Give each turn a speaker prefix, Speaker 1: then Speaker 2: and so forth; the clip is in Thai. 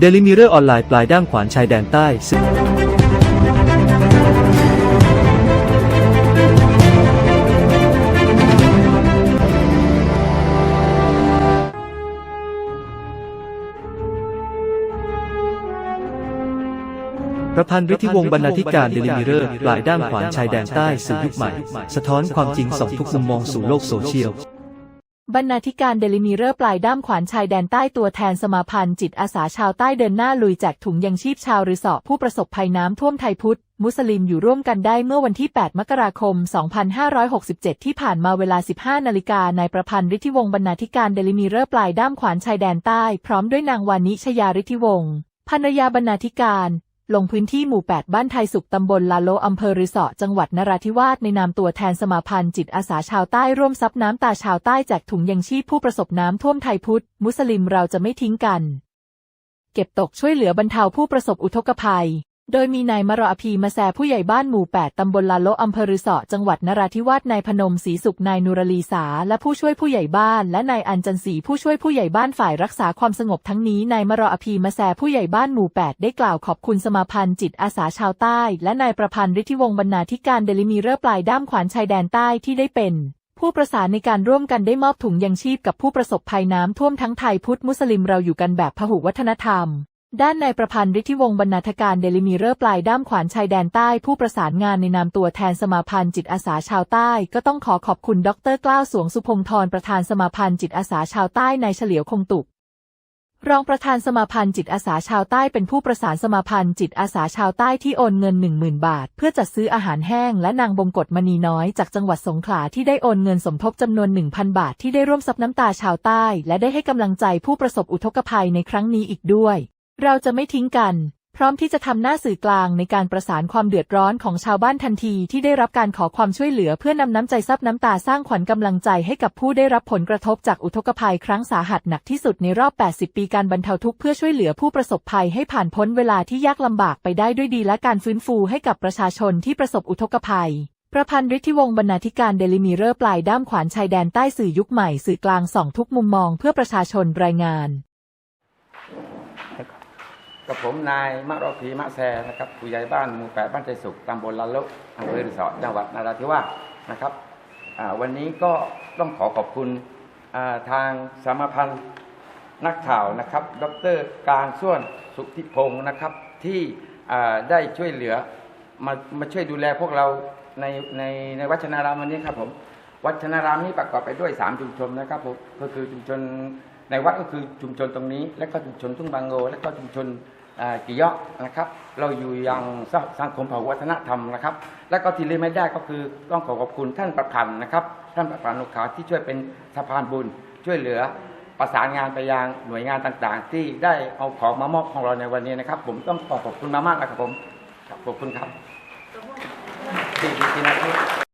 Speaker 1: เดลิมิเรอร์ออนไลน์ปลายด้ามขวานชายแดนใต้ซึ่งประพันธ์ฤทธิวงศ์บรรณาธิการเดลิมิเรอร์ปลายด้ามขวานชายแดนใต้สื่อยุคใหม่ สะท้อนความจริงส่องทุกมุมมองสู่โลกโซเชียล
Speaker 2: บรรณาธิการเดลิมิเรอร์ปลายด้ามขวานชายแดนใต้ตัวแทนสมาพันธ์จิตอาสาชาวใต้เดินหน้าลุยแจกถุงยังชีพชาวรือสอผู้ประสบภัยน้ำท่วมไทยพุทธ มุสลิมอยู่ร่วมกันได้เมื่อวันที่ 8 มกราคม 2567 ที่ผ่านมาเวลา 15 นาฬิกานายประพันธ์ฤทธิวงศ์บรรณาธิการเดลิมิเรอร์ปลายด้ามขวานชายแดนใต้ พร้อมด้วยนางวานิชยาฤทธิวงศ์ภรรยาบรรณาธิการ ลงพื้นที่หมู่ 8 บ้านไทยสุขตำบลลาโลอำเภอรือเสอจังหวัดนราธิวาสในนามตัวแทนสมาพันธ์จิตอาสาชาวใต้ร่วมซับน้ำตาชาวใต้แจกถุงยังชีพผู้ประสบน้ำท่วมไทยพุทธ มุสลิมเราจะไม่ทิ้งกัน เก็บตกช่วยเหลือบรรเทาผู้ประสบอุทกภัย โดยมีนายมรอพีมาแซผู้ใหญ่บ้านหมู่ 8 ตำบลลาโลอำเภอรือสอจังหวัดนราธิวาสนายพนมศรีสุขนายนุรลีสา และผู้ช่วยผู้ใหญ่บ้าน และนายอัญจันศรีผู้ช่วยผู้ใหญ่บ้านฝ่ายรักษาความสงบทั้งนี้นายมรอพีมาแซผู้ใหญ่บ้านหมู่ 8 ได้กล่าวขอบคุณสมาพันธ์จิตอาสาชาวใต้ และนายประพันธ์ฤทธิวงศ์บรรณาธิการเดลิมิเรอร์ปลายด้ามขวานชายแดนใต้ที่ได้เป็นผู้ประสานในการร่วมกันได้มอบถุงยังชีพกับผู้ประสบภัยน้ำท่วมทั้งไทยพุทธมุสลิมเราอยู่กันแบบพหุวัฒนธรรม ด้านนายประพันธ์ฤทธิวงศ์บรรณาธิการเดลิมิเรอร์ปลายด้ามขวานชายแดนใต้ผู้ประสานงานในนามตัวแทนสมาพันธ์จิตอาสาชาวใต้ ก็ต้องขอขอบคุณดรกล้าวสวงสุพงศ์ธรประธานสมาพันธ์จิตอาสาชาวใต้นายเฉลียวคงตุก รองประธานสมาพันธ์จิตอาสาชาวใต้เป็นผู้ประสานสมาพันธ์จิตอาสาชาวใต้ที่โอนเงิน 10,000 บาท เพื่อจัดซื้ออาหารแห้งและนางบงกฎมณีน้อยจากจังหวัดสงขลาที่ได้โอนเงินสมทบจำนวน 1,000 บาทที่ได้ร่วมซับน้ำตาชาวใต้ และได้ให้กำลังใจผู้ประสบอุทกภัยในครั้งนี้อีกด้วย เราจะไม่ทิ้งกัน พร้อมที่จะทำหน้าสื่อกลางในการประสานความเดือดร้อนของชาวบ้านทันทีที่ได้รับการขอความช่วยเหลือเพื่อนำน้ำใจซับน้ำตาสร้างขวัญกำลังใจให้กับผู้ได้รับผลกระทบจากอุทกภัยครั้งสาหัสหนักที่สุดในรอบ 80 ปีการบรรเทาทุกข์เพื่อช่วยเหลือผู้ประสบภัยให้ผ่านพ้นเวลาที่ยากลำบากไปได้ด้วยดีและการฟื้นฟูให้กับประชาชนที่ประสบอุทกภัยประพันธ์ฤทธิวงศ์บรรณาธิการเดลิมิเรอร์ปลายด้ามขวานชายแดนใต้สื่อยุคใหม่สื่อกลางส่องทุกมุมมองเพื่อประชาชนรายงาน
Speaker 3: กับผมนายมะรอพีมะแซนะครับผู้ใหญ่บ้านหมู่แปดบ้านใจสุขตำบลละลุอำเภอริสอจังหวัดนราธิวาสนะครับวันนี้ก็ต้องขอขอบคุณทางสมาพันธ์นักข่าวนะครับ ดรการส่วนสุทธิพงศ์นะครับที่ได้ช่วยเหลือมามาช่วยดูแลพวกเราในในในวัชนารามวันนี้ครับผมวัชนารามนี้ประกอบไปด้วยสามชุมชนนะครับผมก็คือชุมชน ในวัดก็คือชุมชนตรงนี้ และก็ชุมชนทุ่งบางโงและก็ชุมชนอ่ากิยะนะครับ เราอยู่อย่างสังคมเผ่าวัฒนธรรมนะครับ และก็ที่ลืมไม่ได้ก็คือต้องขอขอบคุณท่านประพันธ์นะครับ ท่านประพันธ์ลูกค้าที่ช่วยเป็นสะพานบุญช่วยเหลือประสานงานไปยังหน่วยงานต่างๆ ที่ได้เอาของมามอบของเราในวันนี้นะครับ ผมต้องขอขอบคุณมามากๆนะครับผมขอบคุณครับทีนี้